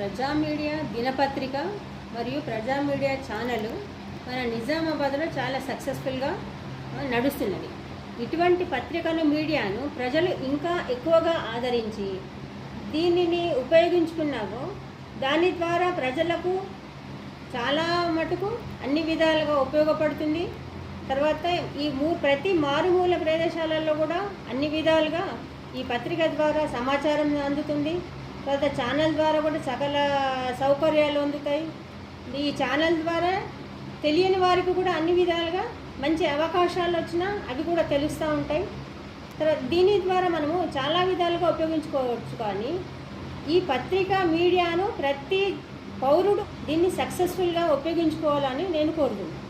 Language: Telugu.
ప్రజా మీడియా దినపత్రిక మరియు ప్రజా మీడియా ఛానల్ మన నిజామాబాద్లో చాలా సక్సెస్ఫుల్గా నడుస్తున్నది. ఇటువంటి పత్రికలు మీడియాను ప్రజలు ఇంకా ఎక్కువగా ఆదరించి దీనిని ఉపయోగించుకున్నాకో దాని ద్వారా ప్రజలకు చాలా మటుకు అన్ని విధాలుగా ఉపయోగపడుతుంది. తర్వాత ఈ మూ ప్రతి మారుమూల ప్రదేశాలలో కూడా అన్ని విధాలుగా ఈ పత్రిక ద్వారా సమాచారం అందుతుంది. తర్వాత ఛానల్ ద్వారా కూడా సకల సౌకర్యాలు అందుతాయి. ఈ ఛానల్ ద్వారా తెలియని వారికి కూడా అన్ని విధాలుగా మంచి అవకాశాలు వచ్చినా అవి కూడా తెలుస్తూ ఉంటాయి. తర్వాత దీని ద్వారా మనము చాలా విధాలుగా ఉపయోగించుకోవచ్చు కానీ ఈ పత్రిక మీడియాను ప్రతి పౌరుడు దీన్ని సక్సెస్ఫుల్గా ఉపయోగించుకోవాలని నేను కోరుతున్నాను